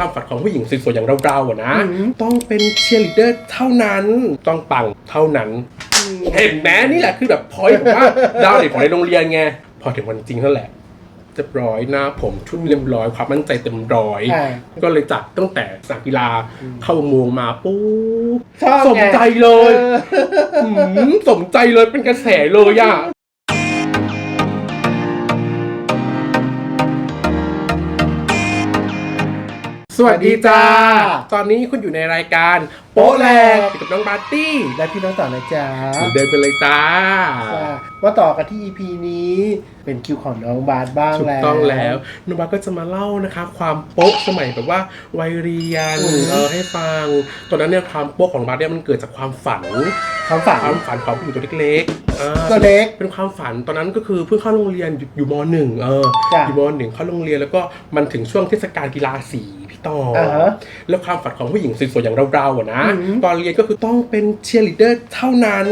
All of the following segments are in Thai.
ความฝันของผู้หญิงสวยๆอย่างเราๆอะนะ ต้องเป็นเชียร์ลีดเดอร์เท่านั้นต้องปังเท่านั้น เห็นไหมนี่แหละคือแบบพอยต์แบบว่าดาวเด่นของในโรงเรียนไงพอถึงวันจริงเท่าแหละเรียบร้อยหน้าผมชุดเรียบร้อยความมั่นใจเต็มร้อย อ่า ก็เลยจัดตั้งแต่สนามกีฬาเข้าอุโมงค์มาปุ๊บชอบไงสมใจเลยออ หืมสมใจเลยเป็นกระแสเลยอะ วัสดีจ้า ตอนนี้คุณอยู่ในรายการโป๊ะแรกกับน้องบาร์ตี้และพี่น้องต่อนะจ๊ะเดินไปเลยจ้าว่าว่าต่อกันที่ EP นี้เป็นคิวของน้องบาสบ้างถูกแล้วต้องแล้วนุบาก็จะมาเล่านะคะความโป๊ะสมัยแบบว่าวัยเรียนอืมเออให้ฟัง ตอนนั้นเนี่ยความโป๊ะของบาสเนี่ยมันเกิดจากความฝันความฝันความฝันของผู้หญิงตัวเล็กๆอ่าตัวเล็กเป็นความฝันตอนนั้นก็คือเพิ่งเข้าโรงเรียนอยู่อยู่มหนึ่งเออจ้ะอยู่มหนึ่งเข้าโรงเรียนแล้วก็มันถึงช่วงเทศกาลกีฬาสีพี่ ต่ออาฮะแล้วความฝันของผู้หญิงสวยๆอย่างเราๆอะนะอืมตอนเรียนก็คือต้องเป็นเชียร์ลีดเดอร์เท่านั้น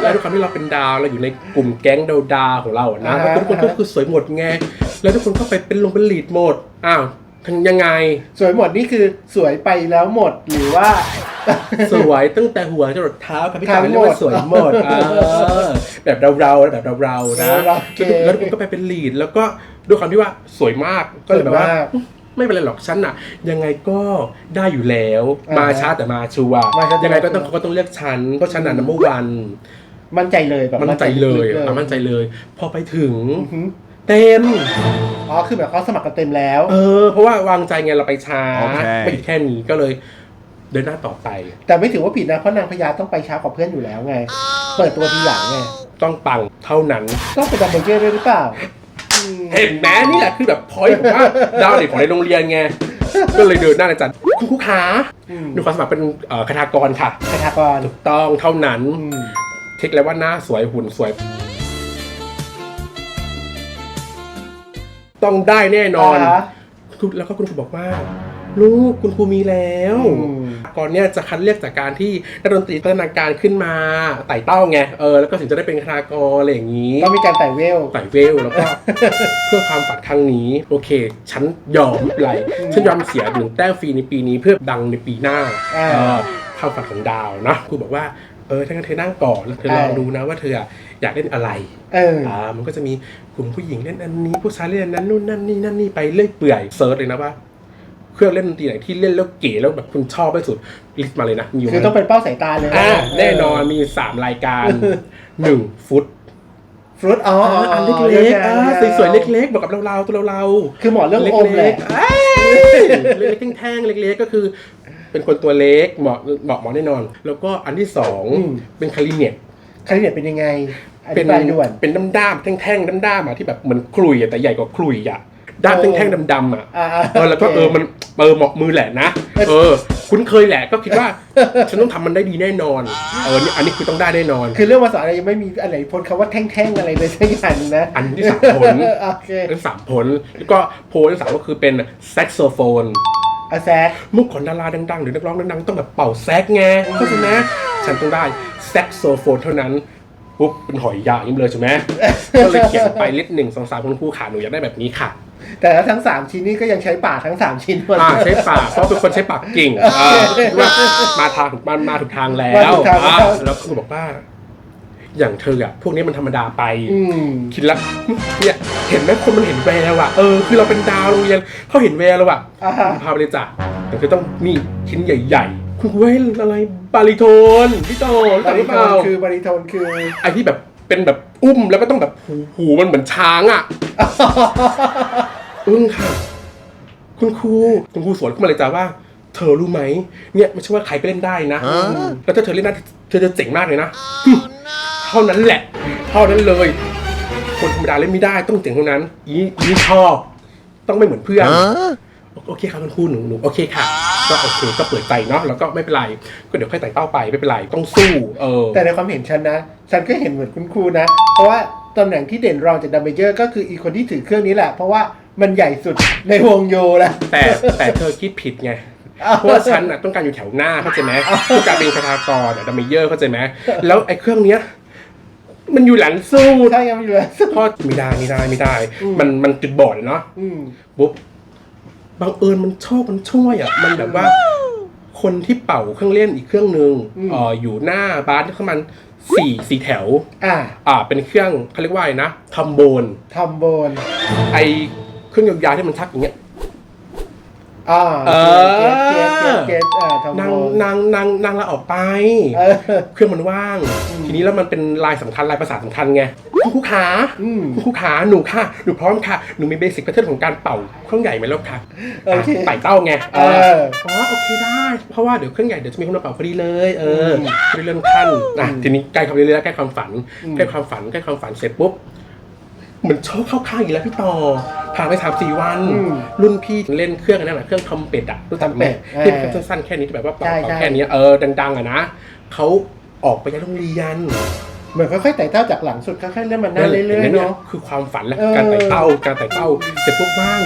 แล้วด้วยความที่เราเป็นดาวเราอยู่ในกลุ่มแก๊งดาวดาวๆของเราอะนะแล้วทุกคนก็คือสวยหมดไง แล้วทุกคนก็ไปเป็นลงเป็นลีดหมด อ้าวทำยังไง สวยหมดนี่คือสวยไปแล้วหมดหรือว่า สวยตั้งแต่หัวจรดเท้าครับพี่ทั้ตางเรียกว่าหมดสวยหมดเออแบบเราๆแบบเราๆนะโอเคแล้วทุกคนก็ไปเป็นลีดแล้วก็ด้วยความที่ว่าสวยมากก็เลยแบบว่าสวยมาก ไม่เป็นไรหรอกฉันอะยังไงก็ได้อยู่แล้ว อ่ามาช้าแต่มาชัวร์มาช้าแต่ยังไงก็ต้องมาชัวร์ เขาก็ต้องเลือกฉันเพราะฉันอะนัมเบอร์วันมั่นใจเลยแบบมั่นใจเลยลึกๆอะมั่นใจเลย พอไปถึงอือหือเต็ม อ๋อคือแบบเขาสมัครกันเต็มแล้ว เออ เพราะว่าวางใจไงเราไปช้าโอเค ไม่หยุดแค่นี้ก็เลยเดินหน้าต่อไป แต่ไม่ถือว่าผิดนะเพราะนางพญาต้องไปช้ากว่าเพื่อนอยู่แล้วไง เปิดตัวทีหลังไง ต้องปังเท่านั้น ต้องเป็นดับเบิลเกอร์ด้วยหรือเปล่าอืม เห็นไหมนี่แหละคือแบบพอยต์แบบว่าดาวเด่นของในโรงเรียนไงก็เลยเดินหน้าเลยจัดคุณครูขาอืมหนูขอสมัครเป็นเอ่อคทากรค่ะคทากรถูกต้องเท่านั้นอืมเช็คแล้วว่าหน้าสวยหุ่นสวย ต้องได้แน่นอนอ่าฮะคุณแล้วก็คุณครูบอกว่า ลูกคุณครูมีแล้ว อืม ก่อนเนี้ยจะคัดเลือกจากการที่นักดนตรีพัฒนาการขึ้นมาไต่เต้าไงเออแล้วก็ถึงจะได้เป็นคทากรอะไรอย่างนี้ต้องมีการไต่เวลไต่เวลแล้วก็ เพื่อความฝันครั้งนี้ โอเค ฉันยอมไม่เป็นไรอืมฉันยอมเสียหนึ่งแต้มฟรีในปีนี้เพื่อดังในปีหน้าอ่าเออความฝันของดาวนะครูบอกว่าเออถ้างั้นเธอนั่งก่อนแล้วเธอลองอ่าดูนะว่าเธออยากเล่นอะไร เออ อ่ามันก็จะมีกลุ่มผู้หญิงเล่นอันนี้ผู้ชายเล่นอันนั้นนู่นนั่นนี่นั่นนี่ไปเรื่อยเปื่อยเซิร์ชเลยนะว่า เครื่องเล่นดนตรีไหนที่เล่นแล้วเก๋แล้วแบบคุณชอบที่สุดลิสต์มาเลยนะมีอยู่คือต้องเป็นเป้าสายตาเลยอ่าแน่นอนมีอยู่สามรายการหนึ่งฟุตฟรุตอ๋ออ๋ออันอ๋อเล็กๆอ่าเล็กๆสวยๆเล็กๆบอกกับเราๆตัวเราๆคือหมอเรื่องอมแหละเอ้ยเล็กๆแท่งๆเล็กๆก็คือ เป็นคนตัวเล็กเหมาะเหมาะเหมาะแน่นอน แล้วก็อันที่สองเป็นคาริเนตคาริเนตเป็นยังไงอเป็ธินบายด่วนเป็นด้ามๆแท่งๆด้ามๆอะที่แบบเหมือนคลุยอะแต่ใหญ่กว่าคลุยอะ ด้ามโอ้แท่งๆดำๆอะอ่าเออแล้วก็เออมันเออเหมาะมือแหละนะเออ คุ้นเคยแหละก็คิดว่า ฉันต้องทำมันได้ดีแน่นอน เออนี่อันนี้คือต้องได้แน่นอน คือเรื่องภาษาอะไรยังไม่มีอันไหนพ้นคำว่าแท่งๆอะไรเลยสักอย่างนะอันที่สามผล โอเคอันที่สามผล แล้วก็โพลที่สามก็คือเป็นแซกโซโฟน อาแซด มุกของดาราดังๆ หรือนักร้องดังๆ ต้องแบบเป่าแซกไงเข้าใจไหมฉันต้องได้แซกโซโฟนเท่านั้นปุ๊บเป็นหอยยาวอย่างนี้เลยใช่ไหมก็เลยเขียนไปลิสต์หนึ่งสองสามคุณครูขาหนูอยากได้แบบนี้ค่ะ แต่ถ้าทั้ง3ชิ้นนี่ก็ยังใช้ปากทั้ง3ชิ้นหมด อ่าใช้ปากเพราะเป็นคนใช้ปากเก่งอ่าว่ามาทางถูกมามาถูกทางแล้วมาถูกทางแล้ว อ่าแล้วครูบอกว่า อย่างเธออะพวกนี้มันธรรมดาไป อืม คิดละเนี่ยเห็นไหมคนมันเห็นแววอะเออคือเราเป็นดาวโรงเรียนเขาเห็นแววแล้วอะอ่าฮะ พาไปเลยจ้ะแต่คือต้องมีชิ้นใหญ่ๆคุณเว้ยอะไรบาริโทนพี่โตรู้บจักหริรือโทเปล่านคือบริโทนคือ ไอที่แบบเป็นแบบ อุ้มแล้วก็ต้องแบบหูหูมันเหมือนช้างอะอึ้งค่ะ คุณครูคุณครูสวนขึ้นมาเลยจ้ะว่า เธอรู้ไหมเนี่ยไม่ใช่ว่าใครไปเล่นได้นะ แล้วถ้าเธอเล่นได้เธอจะเจ๋งมากเลยนะฮึเท่านั้นแหละเท่านั้นเลย คนธรรมดาเล่นไม่ได้ต้องเจ๋งเท่านั้นอีอีชอบต้องไม่เหมือนเพื่อนโอเคครับคุณครูหนูหนูโอเคค่ะ ก็โอเคก็เปิดใจเนาะแล้วก็ไม่เป็นไร ก็เดี๋ยวค่อยไต่เต้าไปไม่เป็นไรต้องสู้เออแต่ในความเห็นฉันนะ ฉันก็เห็นเหมือนคุณครูนะ เพราะว่าตำแหน่งที่เด่นรองจากดัมเบลเยอร์ก็คืออีกคนที่ถือเครื่องนี้แหละ เพราะว่ามันใหญ่สุดในวงโยแล้วแต่แต่เธอคิดผิดไงเพราะว่าฉันน่ะต้องการอยู่แถวหน้าเข้าใจไหมต้องการเป็นคาถากรอะดัมเมเยอร์เข้าใจไหมแล้วไอ้เครื่องเนี้ยมันอยู่หลังสู้ใช่ยังไม่เหลือพอไม่ได้ไม่ได้ไม่ได้อืมมันมันจุดบอดอะเนาะอืมปุ๊บ บังเอิญมันโชคมันช่วยอะมันแบบว่า คนที่เป่าเครื่องเล่นอีกเครื่องหนึ่งอืม เอ่ออยู่หน้าบ้านที่มันสี่สี่แถว อ่าอ่าเป็นเครื่องเขาเรียกว่าอะไรนะทำโบนทอมโบน ไอเครื่องยาวๆที่มันชักอย่างเงี้ย อ่าเออ เกตเกตเกตอ่าทอมนางโบนนางนางนางละออกไป เออเครื่องมันว่างอืมทีนี้แล้วมันเป็นลายสำคัญลายภาษาทสำคัญไงคุณครูขาอืมคุณครูขาหนูค่ะหนูพร้อมค่ะหนูมีเบสิกแพทเทิร์นของการเป่าเครื่องใหญ่ไหมแล้วค่ะโอเคะไต่เต้าไงเอออ๋อโอเคได้ เพราะว่าเดี๋ยวเครื่องใหญ่เดี๋ยวจะมีคนมาเป่าพอดีเลยเอออืมไม่ได้เรื่องขั้นอะอืมทีนี้ใกล้ความเรื่อยๆใกล้ความฝันอืมใกล้ความฝันใกล้ความฝันเสร็จปุ๊บเห มือนโชคเข้าข้างอีกแล้วพี่ต่อผ่านไปสามสี่วันอืมรุ่นพี่เล่นเครื่องอันนั้นแหละเครื่องทำเป็ดอะรู้จักไหมทำเป็ดที่เออเป็นสั้นๆแค่นี้ที่แบบว่าเป่าใช่เป่าใช่แค่นี้เออดังๆอะนะเขาออกไปยังโรงเรียนเหมือนค่อยๆไต่เต้าจากหลังสุดค่อยๆเลื่อนมาหน้าเรื่อยๆนี่เนาะคือความฝันและเออการไต่เต้าการไต่เต้าเสร็จปุ๊บว่าง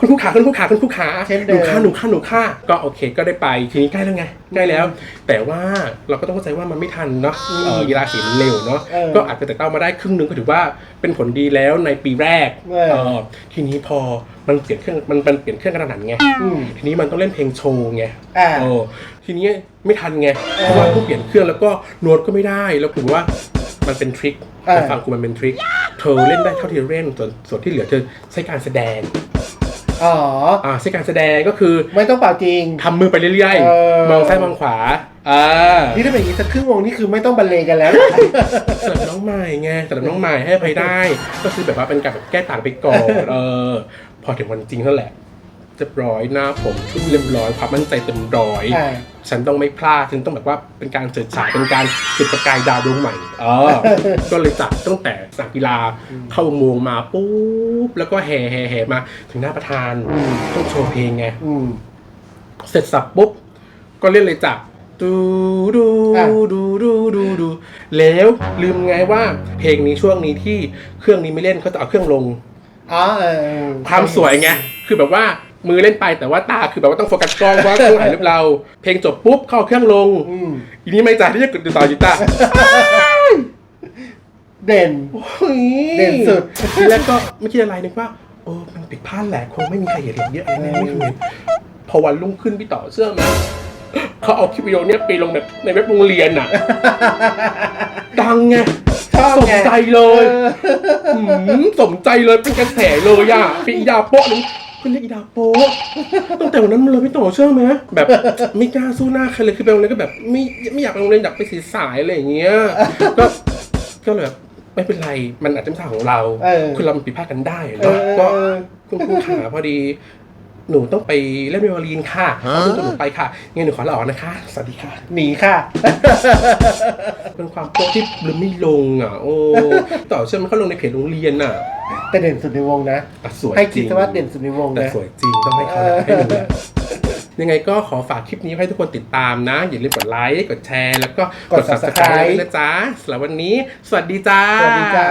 คุณผู้ขาคุณผู้ขาคุณผู้ขาเช่นหเดินูมค่าหนูค่าหนูค่าก็โอเค ก็ได้ไปทีนี้ใกล้แล้วไงใกล้แล้ว แต่ว่าเราก็ต้องเข้าใจว่ามันไม่ทันเนาะอืมเออกีฬาสีมันเร็วเนาะเออก็อาจจะแต่เต้ามาได้ครึ่งหนึงก็ถือว่าเป็นผลดีแล้วในปีแรกเออ เออทีนี้พอมันเปลี่ยนเครื่องมันมันเปลี่ยนเครื่องกระหนันไงอืมทีนี้มันต้องเล่นเพลงโชว์ไง อ่าโอ้ทีนี้ไม่ทันไงเออเพราะว่าเพิ่งเปลี่ยนเครื่องแล้วก็โน้ตก็ไม่ได้แล้วคือว่ามันเป็นทริคเออแต่ฟังกูมันเป็นทริคเธอเล่นได้เท่าที่เล่นส่วนส่วนที่เหลือเธอใช้การแสดง อ๋ออ่าใช้การแสดงก็คือไม่ต้องเป่าจริง ทำมือไปเรื่อยเออ ๆมองซ้ายมองขวาอ่านี่ถ้าเป็นอย่างนี้สักครึ่งวงนี่คือไม่ต้องบรรเลงกันแล้ว สำหรับน้องใหม่ไงสำหรับน้องใหม่ให้อภัยได้ ก็คือแบบว่าเป็นการแบบแก้ต่างไปก่อนเออพอถึงวันจริงเท่านั้นแหละ เรียบร้อยหน้าผมชุ่มเรียบร้อยความมั่นใจเต็มร้อยอ่าฉันต้องไม่พลาดฉันต้องแบบว่าเป็นการเฉิดฉายเป็นการจุดประกายดาวดวงใหม่เออก็เลยจัดตั้งแต่สนามกีฬาเข้าอุโมงค์มาปุ๊บแล้วก็แห่แห่แห่มาถึงหน้าประธานอืมต้องโชว์เพลงไงอืมเสร็จสับปุ๊บก็เล่นเลยจ้ะดูดูอะดูดูดูดูแล้วลืมไงว่าเพลงนี้ช่วงนี้ที่เครื่องนี้ไม่เล่นเขาจะเอาเครื่องลงอ๋อเออเออความสวยไงคือแบบว่า มือเล่นไปแต่ว่าตาคือแบบว่าต้องโฟกัสกล้องเพราะว่าเครื่องถ่ายรูปเราเพลงจบปุ๊บเข้าเครื่องลงอืมอีนี้ไม่จ่ายที่จะกดติดต่อจิต้าเด่นเด่นสุดทีแรกก็ไม่คิดอะไรนึกว่าโอ้มันผิดพลาดแหละคงไม่มีใครเห็นเยอะอะไรแน่ไม่เคยเห็นพอวันรุ่งขึ้นพี่ต่อเชื่อไหมเขาเอาคลิปวิดีโอเนี้ยไปลงแบบในเว็บโรงเรียนอะดังไงชอบสมไงใจเลยออหืมสมใจเลยเป็นกระแสเลยอะเป็นอีดาโป๊ะนึง เพื่อนเรียกอีดาโป๊ะตั้งแต่วันนั้นมาเลยพี่ต่อเชื่อไหมแบบไม่กล้าสู้หน้าใครเลยคือไปโรงเรียนก็แบบ ไม่ไม่อยากไปโรงเรียนอยากไปสีสายอะไรอย่างเงี้ยก็ก็เลยแบบไม่เป็นไรมันอาจจะไม่ใช่ของเรา เออ คือเรามันผิดพลาดกันได้เอเนาะอก็คุณครูขาพอดี หนูต้องไปเล่นเมวาลีนค่ะคุณตัวหนูไปค่ะงั้นหนูขอลาออกนะคะ สวัสดีค่ะ หนีค่ะ เป็นความโป๊ะที่ลืมไม่ลงอะ โอ้ ต่อเชื่อมันเขาลงในเพจโรงเรียนอะแต่เด่นสุดในวงนะแต่สวยให้จคิริดงซะว่าเด่นสุดในวงแต่นะ สวยจริงต้องให้เขาเออให้ดูแหละยังไงก็ขอฝากคลิปนี้ให้ทุกคนติดตามนะ อย่าลืมกดไลค์กดแชร์แล้วก็กด subscribe ด้วยนะจ๊ะสำหรับวันนี้ สวัสดีจ้า สวัสดีจ้า